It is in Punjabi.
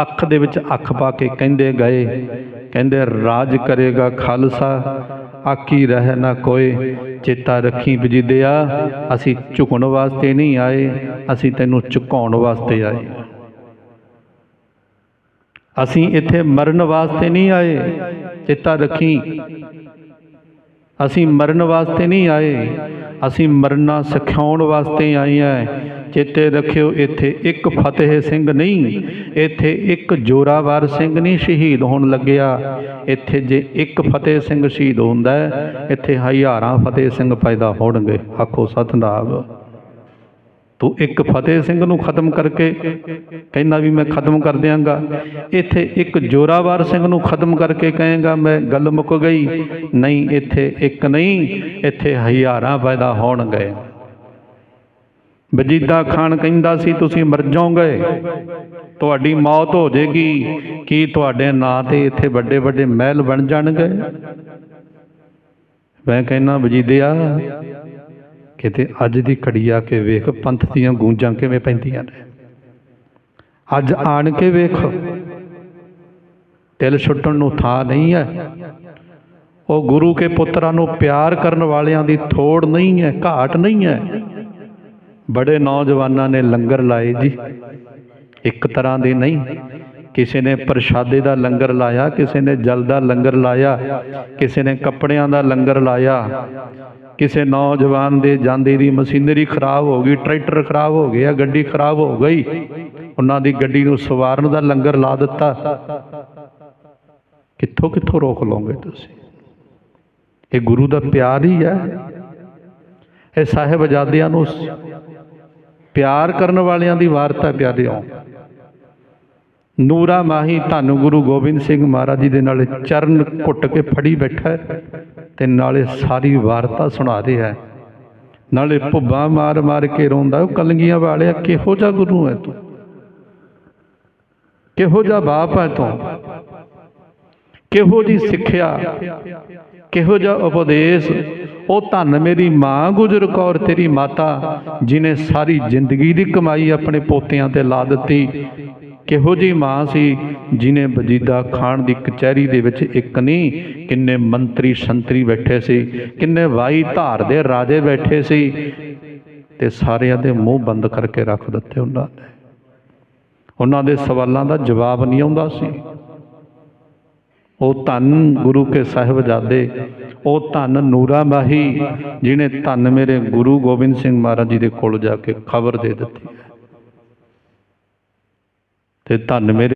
ਅੱਖ ਦੇ ਵਿੱਚ ਅੱਖ ਪਾ ਕੇ ਕਹਿੰਦੇ ਗਏ। ਕਹਿੰਦੇ, ਰਾਜ ਕਰੇਗਾ ਖਾਲਸਾ ਆਕੀ ਰਹਿ ਨਾ ਕੋਏ, ਚੇਤਾ ਰੱਖੀ ਵਜੀਦਿਆ ਅਸੀਂ ਝੁਕਣ ਵਾਸਤੇ ਨਹੀਂ ਆਏ, ਅਸੀਂ ਤੈਨੂੰ ਝੁਕਾਉਣ ਵਾਸਤੇ ਆਏ। ਅਸੀਂ ਇੱਥੇ ਮਰਨ ਵਾਸਤੇ ਨਹੀਂ ਆਏ, ਚੇਤਾ ਰੱਖੀ। ਅਸੀਂ ਮਰਨ ਵਾਸਤੇ ਨਹੀਂ ਆਏ, ਅਸੀਂ ਮਰਨਾ ਸਿਖਾਉਣ ਵਾਸਤੇ ਆਏ ਆ ਚੇਤੇ ਰੱਖਿਓ ਇੱਥੇ ਇੱਕ ਫਤਿਹ ਸਿੰਘ ਨਹੀਂ ਇੱਥੇ ਇੱਕ ਜੋਰਾਵਰ ਸਿੰਘ ਨਹੀਂ ਸ਼ਹੀਦ ਹੋਣ ਲੱਗਿਆ। ਇੱਥੇ ਜੇ ਇੱਕ ਫਤਿਹ ਸਿੰਘ ਸ਼ਹੀਦ ਹੁੰਦਾ ਹੈ, ਇੱਥੇ ਹਜ਼ਾਰਾਂ ਫਤਿਹ ਸਿੰਘ ਪੈਦਾ ਹੋਣਗੇ। ਆਖੋ ਸਤਨਾਮ। ਤੂੰ ਇੱਕ ਫਤਿਹ ਸਿੰਘ ਨੂੰ ਖਤਮ ਕਰਕੇ ਕਹਿੰਦਾ ਵੀ ਮੈਂ ਖਤਮ ਕਰ ਦਿਆਂਗਾ। ਇੱਥੇ ਇੱਕ ਜੋਰਾਵਰ ਸਿੰਘ ਨੂੰ ਖਤਮ ਕਰਕੇ ਕਹੇਗਾ ਮੈਂ ਗੱਲ ਮੁੱਕ ਗਈ। ਨਹੀਂ ਇੱਥੇ ਇੱਕ ਨਹੀਂ ਇੱਥੇ ਹਜ਼ਾਰਾਂ ਪੈਦਾ ਹੋਣਗੇ। ਵਜੀਦਾ ਖਾਨ ਕਹਿੰਦਾ ਸੀ, ਤੁਸੀਂ ਮਰ ਜਾਓਗੇ। ਤੁਹਾਡੀ ਮੌਤ ਹੋ ਜਾਏਗੀ। ਕੀ ਤੁਹਾਡੇ ਨਾਂ ਤੇ ਇੱਥੇ ਵੱਡੇ ਵੱਡੇ ਮਹਿਲ ਬਣ ਜਾਣਗੇ? ਮੈਂ ਕਹਿੰਦਾ, ਵਜੀਦਿਆ, ਕਿਤੇ ਅੱਜ ਦੀ ਘੜੀ ਆ ਕੇ ਵੇਖ, ਪੰਥ ਦੀਆਂ ਗੂੰਜਾਂ ਕਿਵੇਂ ਪੈਂਦੀਆਂ ਨੇ। ਅੱਜ ਆਣ ਕੇ ਵੇਖ। ਤਿਲ ਛੁੱਟਣ ਨੂੰ ਥਾਂ ਨਹੀਂ ਹੈ। ਉਹ ਗੁਰੂ ਕੇ ਪੁੱਤਰਾਂ ਨੂੰ ਪਿਆਰ ਕਰਨ ਵਾਲਿਆਂ ਦੀ ਥੋੜ ਨਹੀਂ ਹੈ, ਘਾਟ ਨਹੀਂ ਹੈ। ਬੜੇ ਨੌਜਵਾਨਾਂ ਨੇ ਲੰਗਰ ਲਾਏ ਜੀ। ਇੱਕ ਤਰ੍ਹਾਂ ਦੇ ਨਹੀਂ, ਕਿਸੇ ਨੇ ਪ੍ਰਸ਼ਾਦੇ ਦਾ ਲੰਗਰ ਲਾਇਆ, ਕਿਸੇ ਨੇ ਜਲ ਦਾ ਲੰਗਰ ਲਾਇਆ, ਕਿਸੇ ਨੇ ਕੱਪੜਿਆਂ ਦਾ ਲੰਗਰ ਲਾਇਆ। ਕਿਸੇ ਨੌਜਵਾਨ ਦੇ ਜਾਂਦੇ ਦੀ ਮਸ਼ੀਨਰੀ ਖਰਾਬ ਹੋ ਗਈ, ਟਰੈਕਟਰ ਖਰਾਬ ਹੋ ਗਿਆ, ਗੱਡੀ ਖਰਾਬ ਹੋ ਗਈ। ਉਹਨਾਂ ਦੀ ਗੱਡੀ ਨੂੰ ਸਵਾਰਨ ਦਾ ਲੰਗਰ ਲਾ ਦਿੱਤਾ। ਕਿੱਥੋਂ ਕਿੱਥੋਂ ਰੋਕ ਲਓਗੇ ਤੁਸੀਂ? ਇਹ ਗੁਰੂ ਦਾ ਪਿਆਰ ਹੀ ਹੈ। ਇਹ ਸਾਹਿਬ ਆਜ਼ਾਦਿਆਂ ਨੂੰ ਪਿਆਰ ਕਰਨ ਵਾਲਿਆਂ ਦੀ ਵਾਰਤਾ ਪਿਆਰਿਓ। ਨੂਰਾ ਮਾਹੀ ਧੰਨ ਗੁਰੂ ਗੋਬਿੰਦ ਸਿੰਘ ਮਹਾਰਾਜ ਜੀ ਦੇ ਨਾਲ ਚਰਨ ਘੁੱਟ ਕੇ ਫੜੀ ਬੈਠਾ ਤੇ ਨਾਲੇ ਸਾਰੀ ਵਾਰਤਾ ਸੁਣਾ ਰਿਹਾ ਹੈ। ਨਾਲੇ ਭੁੱਬਾ ਮਾਰ ਮਾਰ ਕੇ ਰੋਂਦਾ, ਉਹ ਕਲੰਗੀਆਂ ਵਾਲਿਆ, ਕਿਹੋ ਜਿਹਾ ਗੁਰੂ ਹੈ ਤੂੰ? ਕਿਹੋ ਜਿਹਾ ਬਾਪ ਹੈ ਤੂੰ? ਕਿਹੋ ਜੀ ਸਿੱਖਿਆ? ਕਿਹੋ ਜਿਹਾ ਉਪਦੇਸ਼? ਉਹ ਧੰਨ ਮੇਰੀ ਮਾਂ ਗੁਜਰ ਕੌਰ, ਤੇਰੀ ਮਾਤਾ, ਜਿਨੇ ਸਾਰੀ ਜ਼ਿੰਦਗੀ ਦੀ ਕਮਾਈ ਆਪਣੇ ਪੋਤਿਆਂ ਤੇ ਲਾ ਦਿੱਤੀ। ਕਿਹੋ ਜੀ ਮਾਂ ਸੀ ਜਿਨੇ ਵਜੀਦਾ ਖਾਨ ਦੀ ਕਚਹਿਰੀ ਦੇ ਵਿੱਚ ਇੱਕ ਨਹੀਂ ਕਿੰਨੇ ਮੰਤਰੀ ਸੰਤਰੀ ਬੈਠੇ ਸੀ, ਕਿੰਨੇ ਵਾਈ ਧਾਰ ਦੇ ਰਾਜੇ ਬੈਠੇ ਸੀ, ਤੇ ਸਾਰਿਆਂ ਦੇ ਮੂੰਹ ਬੰਦ ਕਰਕੇ ਰੱਖ ਦਿੱਤੇ ਉਹਨਾਂ ਨੇ। ਉਹਨਾਂ ਦੇ ਸਵਾਲਾਂ ਦਾ ਜਵਾਬ ਨਹੀਂ ਆਉਂਦਾ ਸੀ। ਉਹ ਧੰਨ ਗੁਰੂ ਕੇ ਸਾਹਿਬਜ਼ਾਦੇ ਉਹ ਧੰਨ ਨੂਰਾ ਮਾਹੀ ਜਿਨੇ ਧੰਨ ਮੇਰੇ ਗੁਰੂ ਗੋਬਿੰਦ ਸਿੰਘ ਮਹਾਰਾਜ ਜੀ ਦੇ ਕੋਲ ਜਾ ਕੇ ਖਬਰ ਦੇ ਦਿੱਤੀ ਹੈ। ਤੇ ਧੰਨ ਮੇਰੇ